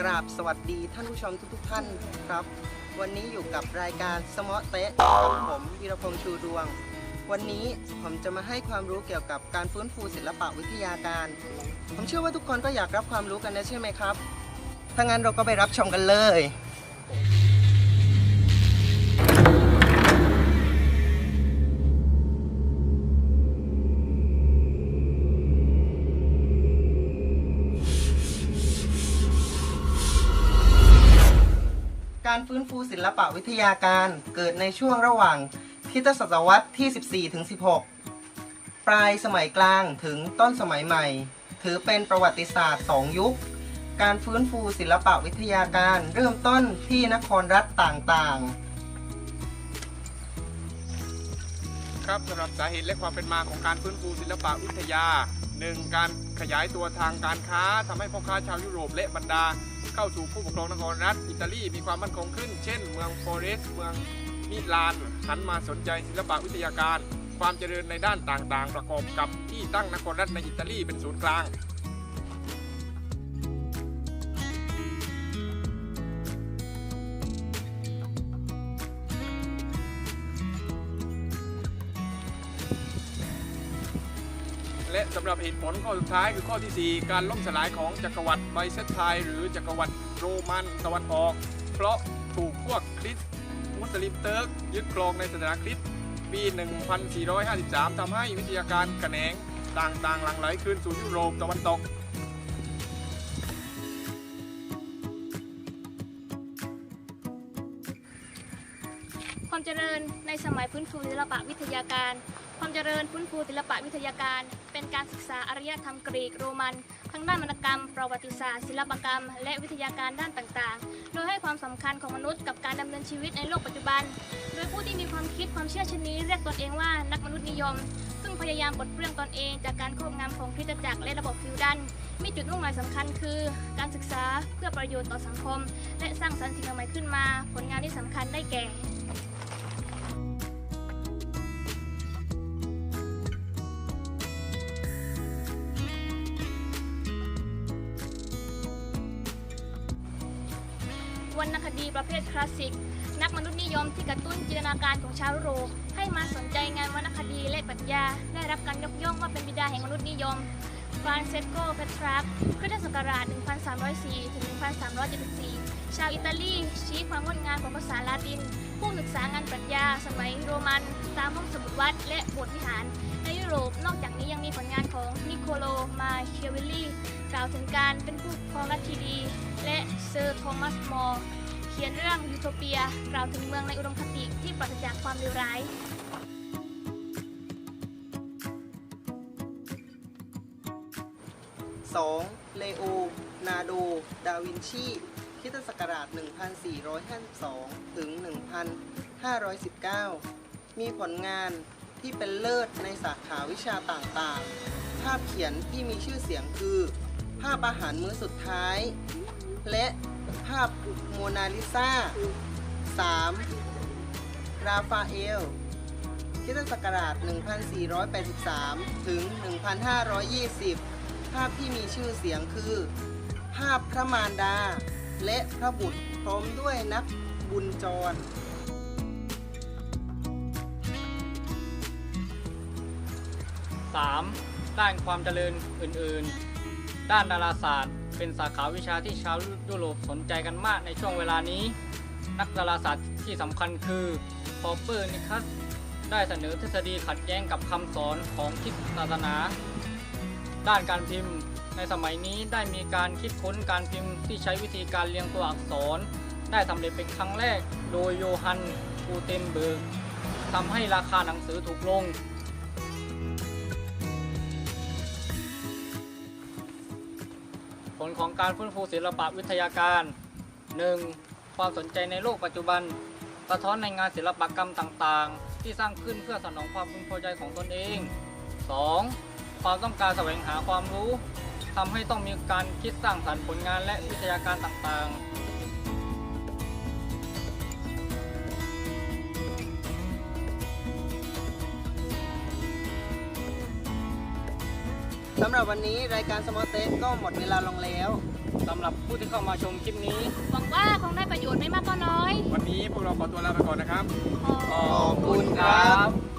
กราบสวัสดีท่านผู้ชมทุกๆท่านครับ วันนี้อยู่กับรายการสมอเตะกับผมวีรพงษ์ชูดวง วันนี้ผมจะมาให้ความรู้เกี่ยวกับการฟื้นฟูศิลปะวิทยาการ ผมเชื่อว่าทุกคนก็อยากรับความรู้กันนะใช่ไหมครับ ถ้างั้นเราก็ไปรับชมกันเลย การฟื้นฟูศิลปะวิทยาการเกิดในช่วงระหว่างคริสตศตวรรษที่ 14 ถึง 16 ปลายสมัยกลางถึงต้นสมัยใหม่ ถือเป็นประวัติศาสตร์2ยุค การฟื้นฟูศิลปะวิทยาการเริ่มต้นที่นครรัฐต่างๆครับสำหรับสาเหตุและความเป็นมาของการฟื้นฟูศิลปะวิทยา 1. การขยายตัวทางการค้าทำให้พ่อค้าชาวยุโรปและบรรดา เข้าสู่ผู้ปกครองนครรัฐอิตาลีมีความมั่นคงขึ้น เช่น เมืองฟลอเรสเมืองมิลานหันมาสนใจศิลปะวิทยาการ ความเจริญในด้านต่างๆ ประกอบกับที่ตั้งนครรัฐในอิตาลีเป็นศูนย์กลาง และสำหรับเหตุผลข้อสุดท้ายคือข้อทีสี่ 4 การล่มสลายของจักรวรรดิไบเซนไทน์หรือจักรวรรดิโรมันตะวันออก เพราะถูกพวกคริสต์มุสลิมเติร์กยึดครองในศาสนาคริสต์ปี 1453 ทำให้วิทยาการแขนงต่างๆหลั่งไหลคืนสู่ยุโรปตะวันตก ความเจริญในสมัยฟื้นฟูศิลปะวิทยาการ ความเจริญฟื้นฟูศิลปะวิทยาการ เป็นการศึกษาอารยธรรมกรีกโรมัน ทั้งด้านวรรณกรรม ประวัติศาสตร์ ศิลปกรรม และวิทยาการด้านต่างๆ โดยให้ความสำคัญของมนุษย์กับการดำเนินชีวิตในโลกปัจจุบัน โดยผู้ที่มีความคิดความเชื่อเช่นนี้เรียกตนเองว่านักมนุษยนิยม ซึ่งพยายามปลดเปลื้องตนเองจากการครอบงำของคริสตจักรและระบบฟิวดันมีจุดมุ่งหมายสำคัญคือ การศึกษาเพื่อประโยชน์ต่อสังคม และสร้างสรรค์สิ่งใหม่ขึ้นมา ผลงานที่สำคัญได้แก่ วรรณคดีประเภทคลาสสิก นักมนุษยนิยมที่กระตุ้นจินตนาการของชาวยุโรปให้มาสนใจงานวรรณคดีและปรัชญาได้รับการยกย่องว่าเป็นบิดาแห่งมนุษยนิยม ฟรานเซสโกเปตรักคริสตศักราช 1304 ถึง 1374 ชาวอิตาลี ชี้ความงดงามของภาษาลาติน ผู้ศึกษางานปรัชญา สมัยโรมัน ตามห้องสมุดวัด และโบสถ์วิหาร ในยุโรป นอกจากนี้ยังมีผลงานของนิโคโล มาเคียเวลลี่ กล่าวถึงการเป็นผู้ครองรัฐที่ดี และเซอร์โทมัส มอร์ เขียนเรื่องยูโทเปีย กล่าวถึงเมืองในอุดมคติที่ปราศจากความเลวร้าย 2. เลโอ นาโด ดาวินชีคริตศักราช 1452 ถึง 1519 มีผลงานที่เป็นเลิศในสาขาวิชาต่างๆ ภาพเขียนที่มีชื่อเสียงคือ ภาพอาหารมื้อสุดท้าย และภาพโมนาลิซา 3. ราฟาเอลคริตศักราช 1483 ถึง 1520 ภาพที่มีชื่อเสียงคือ ภาพพระมารดา และพระบุตรพร้อมด้วยนักบุญจร 3. ด้านความเจริญอื่นๆ ด้านดาราศาสตร์ เป็นสาขาวิชาที่ชาวยุโรปสนใจกันมากในช่วงเวลานี้ นักดาราศาสตร์ที่สำคัญคือพอเปอร์นิคัสได้เสนอทฤษฎีขัดแย้งกับคำสอนของคริสตศาสนา ด้านการพิมพ์ในสมัยนี้ได้มีการคิดค้นการพิมพ์ที่ใช้วิธีการเรียงตัวอักษร ได้สำเร็จเป็นครั้งแรกโดยโยฮันกูเทนเบิร์กทำให้ราคาหนังสือถูกลง ผลของการฟื้นฟูศิลปะวิทยาการ 1. ความสนใจในโลกปัจจุบัน สะท้อนในงานศิลปกรรมต่างๆ ที่สร้างขึ้นเพื่อสนองความพึงพอใจของตนเอง 2. ความต้องการแสวงหาความรู้ทำให้ต้องมีการคิดสร้างสรรค์ผลงานและวิทยาการต่างๆสำหรับวันนี้รายการสมอเตก็หมดเวลาลงแล้วสำหรับผู้ที่เข้ามาชมคลิปนี้หวังว่าคงได้ประโยชน์ไม่มากก็น้อย วันนี้พวกเราขอตัวลาไปก่อนนะครับ ขอบขอบคุณครับบ